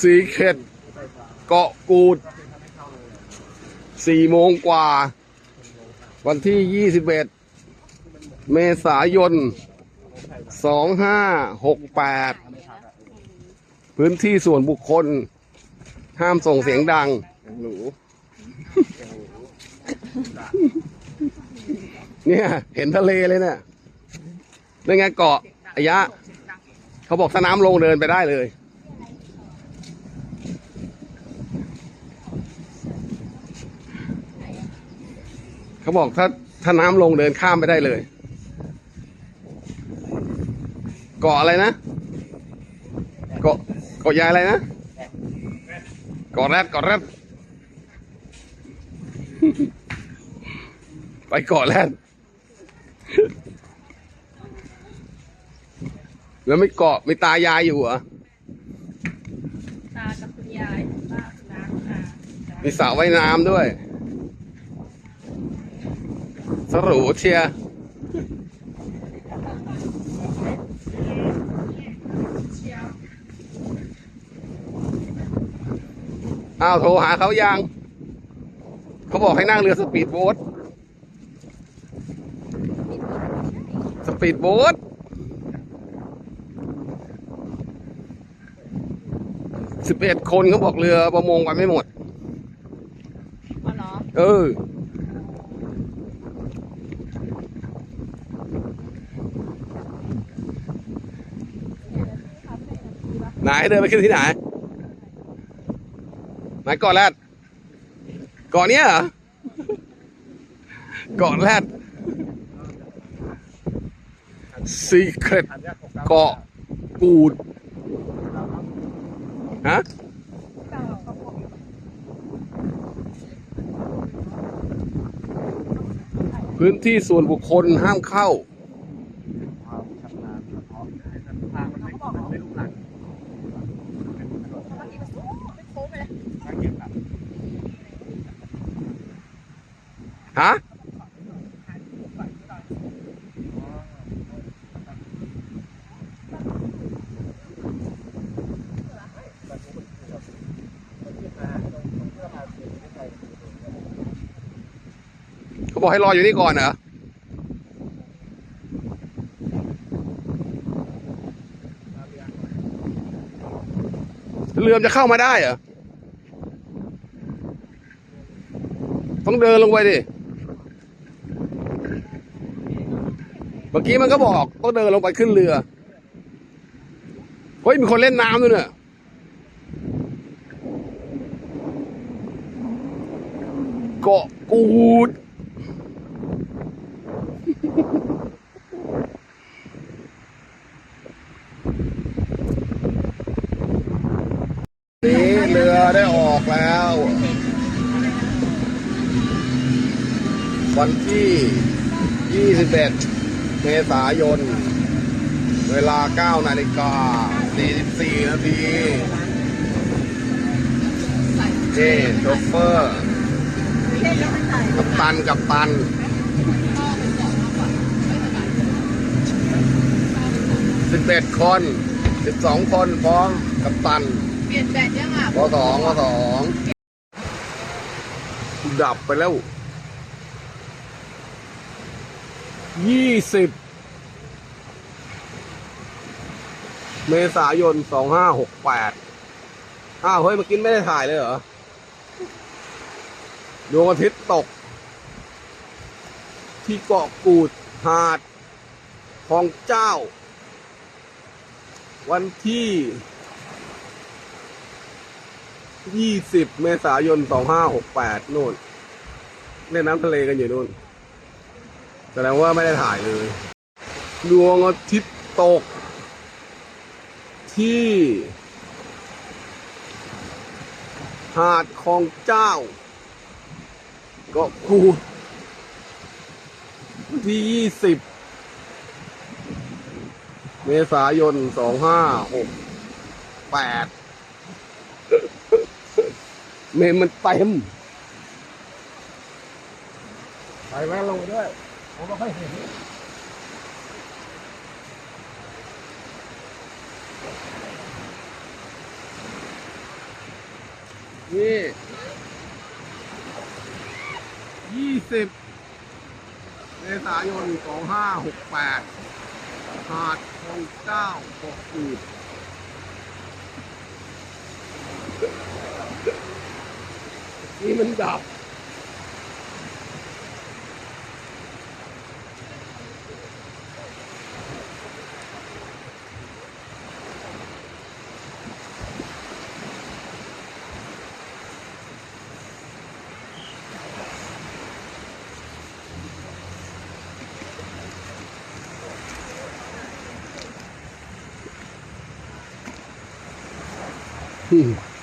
สีเข็ด เกาะกูดสี่โมงกว่า วันที่ยี่สิบเอ็ดเมษายนสองห้าหกแปดพื้นที่ส่วนบุคคล ห้ามส่งเสียงดังหรูเนี่ย เห็นทะเลเลยเนี่ยนี่ไงเกาะอายะ เขาบอกถ้าน้ำลงเดินไปได้เลย เขาบอกถ้าถ้าน้ำลงเดินข้ามไปได้เลย เกาะอะไรนะ เกาะเกาะยายอะไรนะ เกาะแรดเกาะแรดไปเกาะแรดแล้วไม่เกาะไม่ตายายอยู่เหรอตากับคุณยายป้าน้าค่ะมีสระว่ายน้ำด้วย สรูเชียร์อ้าวโทรหาเขายัง เขาบอกให้นั่งเรือสปีดโบ๊ทสปีดโบ๊ทสิบเอ็ดคนเขาบอกเรือประมงไปไม่หมดอ๋อเหรอเอ ไหนเดินไปขึ้นที่ไหนไหนเกาะแรดเกาะเนี้ยเหรอเกาะแรด Secret เกาะกูดฮะพื้นที่ส่วนบุคคลห้ามเข้า ความชำนาญเฉพาะทางมันไม่มันไม่ลูกหลังทางเกี่ยฮะเขาบอกให้รออยู่นี่ก่อนเหรอ เรือมจะเข้ามาได้เหรอ ต้องเดินลงไปดิ เมื่อกี้มันก็บอกต้องเดินลงไปขึ้นเรือ เฮ้ย มีคนเล่นน้ำด้วยเนี่ยเกาะกูด นี่เรือได้ออกแล้ว วันที่ 21 เมษายน เวลา 9 นาฬิกา 44 นาทีเจ้โชเฟอร์กับตันกับตัน 11 คน 12 คนพร้อมกับตัน เปลี่ยนแบตยังอะวสองวสองดับไปแล้วยี่สิบเมษายนสองห้าหกแปดอ้าวเฮ้ยเมื่อกี้ไม่ได้ถ่ายเลยเหรอดวงอาทิตย์ตก ที่เกาะกูดหาดของเจ้า วันที่ ยี่สิบเมษายนสองห้าหกแปดนู่นเล่นน้ำทะเลกันอยู่นู่น แสดงว่าไม่ได้ถ่ายเลย ดวงอาทิตย์ตก ที่ หาดคลองเจ้า ก็กูดวันที่ยี่สิบเมษายนสองห้าหกแปด เมมมันเต็มไปแม่ลงไปด้วย ผมไม่ค่อยเห็นนี่ยี่สิบเมษายนสองห้าหกแปดหาดคลองเจ้าเกาะกูด นี่มันดับอืม